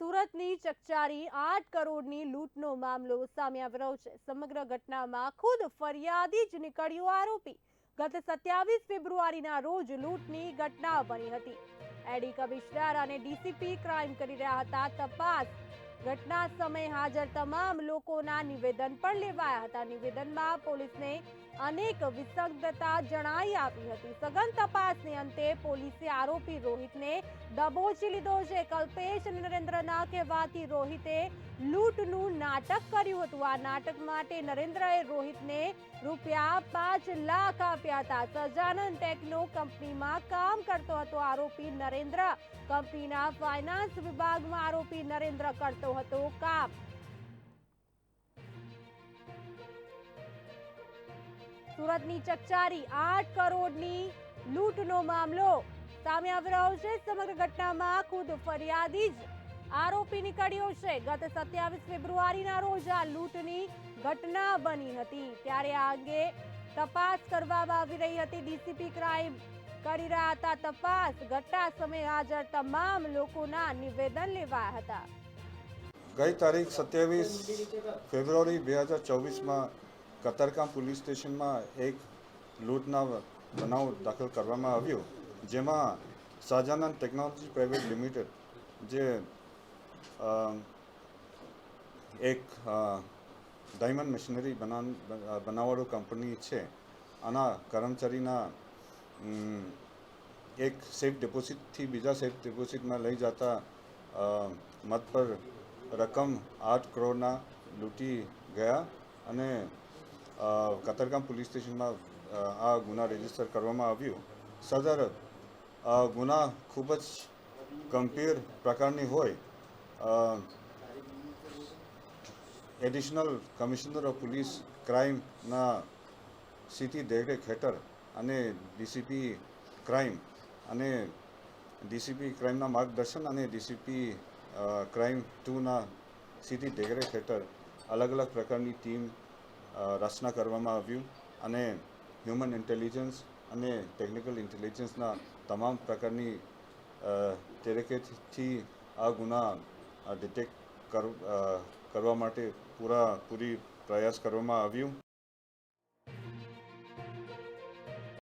સુરતની ચકચારી આઠ કરોડની લૂંટનો મામલો સામે આવી રહ્યો છે. સમગ્ર ઘટનામાં ખુદ ફરિયાદી જ નીકળ્યો આરોપી. ગત સત્યાવીસ ફેબ્રુઆરીના રોજ લૂંટની ઘટના બની હતી. એડી કમિશનર અને ડીસીપી ક્રાઇમ કરી રહ્યા હતા. તપાસ ઘટના સમયે હાજર તમામ લોકોના નિવેદન પણ લેવાયા હતા. નિવેદનમાં પોલીસને અનેક વિસંગતતા જણાઈ આવી હતી. સઘન તપાસને અંતે પોલીસે આરોપી રોહિતને દબોચી લીધો છે. કલ્પેશ નરેન્દ્રના કહેવાથી રોહિતે લૂંટનું નાટક કર્યું હતું. આ નાટક માટે નરેન્દ્રએ રોહિતને રૂપિયા પાંચ લાખ આપ્યા હતા. સજાનંદ ટેકનો કંપનીમાં કામ કરતો હતો. આરોપી નરેન્દ્ર કંપનીના ફાઇનાન્સ વિભાગમાં આરોપી નરેન્દ્ર કરતો હતો કામ. સુરતની ચકચારી આઠ કરોડની લૂંટનો મામલો સામે આવી રહ્યો છે. સમગ્ર ઘટનામાં ખુદ ફરિયાદી જ આરોપી નીકળ્યો છે. ગત સત્યાવીસ ફેબ્રુઆરીના રોજ આ લૂંટની ઘટના બની હતી. ત્યારે આ અંગે તપાસ કરવામાં આવી રહી હતી. ડીસીપી ક્રાઇમ કરી રહ્યા હતા. તપાસ ઘટના સમયે હાજર તમામ લોકોના નિવેદન લેવાયા હતા. ગઈ તારીખ સત્યાવીસ ફેબ્રુઆરી બે હજાર ચોવીસમાં કતારગામ પોલીસ સ્ટેશનમાં એક લૂંટના બનાવ દાખલ કરવામાં આવ્યો, જેમાં શાહજાનંદ ટેકનોલોજી પ્રાઇવેટ લિમિટેડ જે એક ડાયમંડ મશીનરી બનાવ બનાવવાળો કંપની છે. આના કર્મચારીના એક સેફ ડિપોઝિટથી બીજા સેફ ડિપોઝિટમાં લઈ જતા મત પર રકમ આઠ કરોડના લૂંટી ગયા અને કતારગામ પોલીસ સ્ટેશનમાં આ ગુના રજિસ્ટર કરવામાં આવ્યું. સદર ગુના ખૂબ જ ગંભીર પ્રકારની હોય. એડિશનલ કમિશનર ઓફ પોલીસ ક્રાઇમના સીટી દેખરેખ હેઠળ અને ડીસીપી ક્રાઇમ અને ડીસીપી ક્રાઇમના માર્ગદર્શન અને ડીસીપી ક્રાઇમ ટુના સીટી દેખરેખ હેઠળ અલગ અલગ પ્રકારની ટીમ રચના કરવામાં આવ્યું અને હ્યુમન ઇન્ટેલિજન્સ અને ટેકનિકલ ઇન્ટેલિજન્સના તમામ પ્રકારની અ, આ ગુના ડિટેક્ટ કરવા માટે પૂરા પૂરી પ્રયાસ કરવામાં આવ્યું.